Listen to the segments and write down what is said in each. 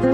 Şu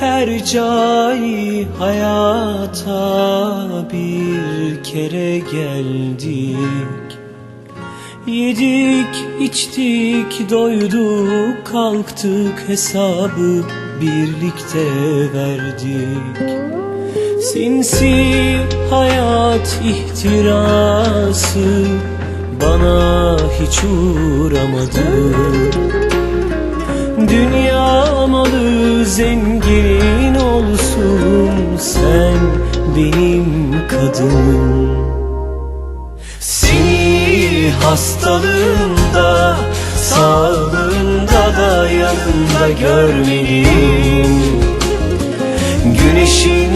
her cay hayata bir kere geldik. Yedik, içtik, doyduk, kalktık hesabı birlikte verdik. Sinsi hayat ihtirası bana hiç uğramadı. Dünya malı zengin olsun sen benim kadınım. Seni hastalığında sağlığında da yanında görmeliyim. Güneşin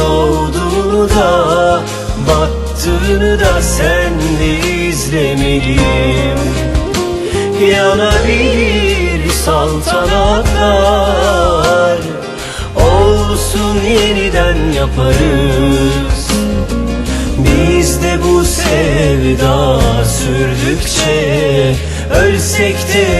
doğduğunu da battığını da senle izlemeliyim. Yanabilir saltanatlar Olsun yeniden yaparız. Biz de bu sevda sürdükçe Ölsek de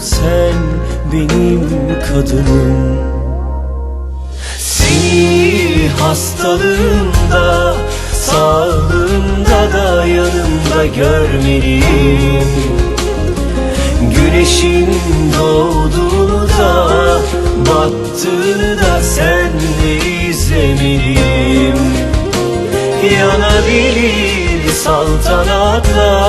Sen benim kadınım. Seni hastalığında Sağlığında da yanımda görmeliyim. Güneşin doğduğunu da Battığını da senle izlemeliyim. Yanabilir saltanatlar